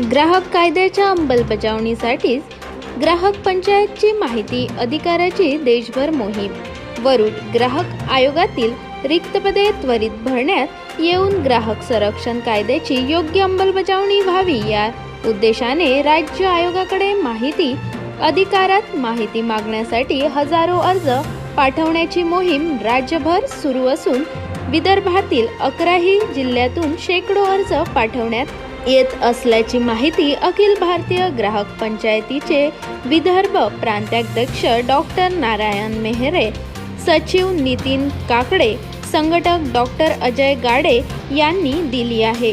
ग्राहक कायद्याच्या अंमलबजावणीसाठीच ग्राहक पंचायतची माहिती अधिकाराची देशभर मोहीम. वरुड ग्राहक आयोगातील रिक्त पदे त्वरित भरण्यात येऊन ग्राहक संरक्षण कायद्याची योग्य अंमलबजावणी व्हावी या उद्देशाने राज्य आयोगाकडे माहिती अधिकारात माहिती मागण्यासाठी हजारो अर्ज पाठवण्याची मोहीम राज्यभर सुरू असून विदर्भातील अकराही जिल्ह्यातून शेकडो अर्ज पाठवण्यात येत असल्याची माहिती अखिल भारतीय ग्राहक पंचायतीचे विदर्भ प्रांताध्यक्ष डॉक्टर नारायण मेहरे सचिव नितीन काकडे संघटक डॉक्टर अजय गाडे यांनी दिली आहे.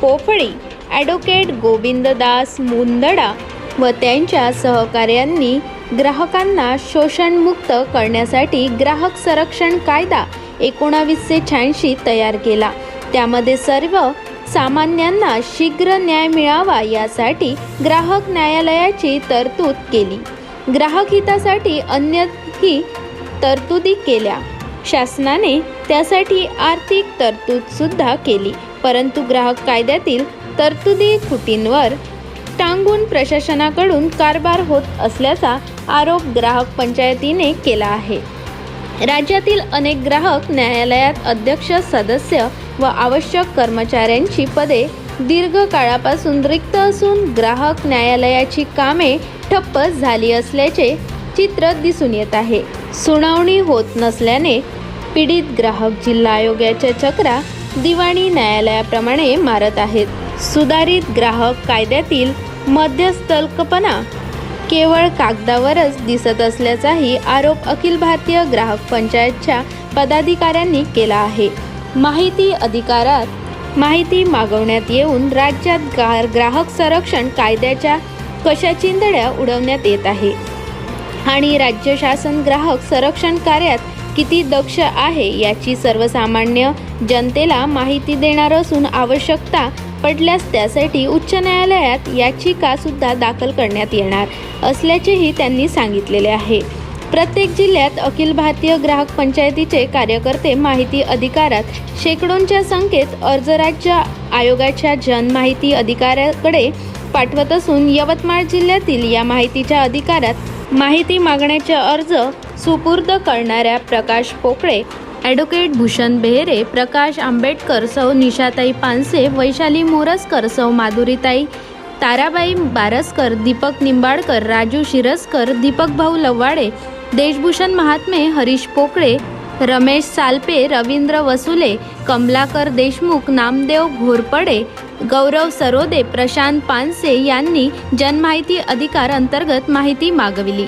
पोफळी ॲडव्होकेट गोविंददास मुंदडा व त्यांच्या सहकार्यांनी ग्राहकांना शोषणमुक्त करण्यासाठी ग्राहक संरक्षण कायदा एकोणावीसशे शहाऐंशी तयार केला. त्यामध्ये सर्व सामान्यांना शीघ्र न्याय मिळावा यासाठी ग्राहक न्यायालयाची तरतूद केली. ग्राहक हितासाठी अन्यही तरतुदी केल्या. शासनाने त्यासाठी आर्थिक तरतूद सुद्धा केली. परंतु ग्राहक कायद्यातील तरतुदी खुटींवर टांगून प्रशासनाकडून कारभार होत असल्याचा आरोप ग्राहक पंचायतीने केला आहे. राज्यातील अनेक ग्राहक न्यायालयात अध्यक्ष सदस्य व आवश्यक कर्मचाऱ्यांची पदे दीर्घ काळापासून रिक्त असून ग्राहक न्यायालयाची कामे ठप्प झाली असल्याचे चित्र दिसून येत आहे. सुनावणी होत नसल्याने पीडित ग्राहक जिल्हा आयोगाच्या चक्रा दिवाणी न्यायालयाप्रमाणे मारत आहेत. सुधारित ग्राहक कायद्यातील मध्यस्थलकपणा केवळ कागदावरच दिसत असल्याचाही आरोप अखिल भारतीय ग्राहक पंचायतच्या पदाधिकाऱ्यांनी केला आहे. माहिती अधिकारात माहिती मागवण्यात येऊन राज्यात गा- ग्राहक संरक्षण कायद्याच्या कशाचिंदड्या उडवण्यात येत आहे. आणि राज्य शासन ग्राहक संरक्षण कार्यात किती दक्ष आहे याची सर्वसामान्य जनतेला माहिती देणार असून आवश्यकता पडल्यास त्यासाठी उच्च न्यायालयात याचिका सुद्धा दाखल करण्यात येणार असल्याचेही त्यांनी सांगितलेले आहे. प्रत्येक जिल्ह्यात अखिल भारतीय ग्राहक पंचायतीचे कार्यकर्ते माहिती अधिकारात शेकडोंच्या संख्येत अर्ज राज्य आयोगाच्या जनमाहिती अधिकाऱ्याकडे पाठवत असून यवतमाळ जिल्ह्यातील या माहितीच्या अधिकारात माहिती मागण्याचे अर्ज सुपूर्द करणाऱ्या प्रकाश पोकळे ॲडव्होकेट भूषण बेहरे प्रकाश आंबेडकर सौ निशाताई पानसे वैशाली मोरसकर सौ माधुरीताई ताराबाई बारसकर दीपक निंबाडकर राजू शिरसकर दीपक भाऊ लव्वाडे देशभूषण महात्मे हरीश पोकळे रमेश सालपे रवींद्र वसुले कमलाकर देशमुख नामदेव घोरपडे गौरव सरोदे प्रशांत पानसे यांनी जनमाहिती अधिकार अंतर्गत माहिती मागविली.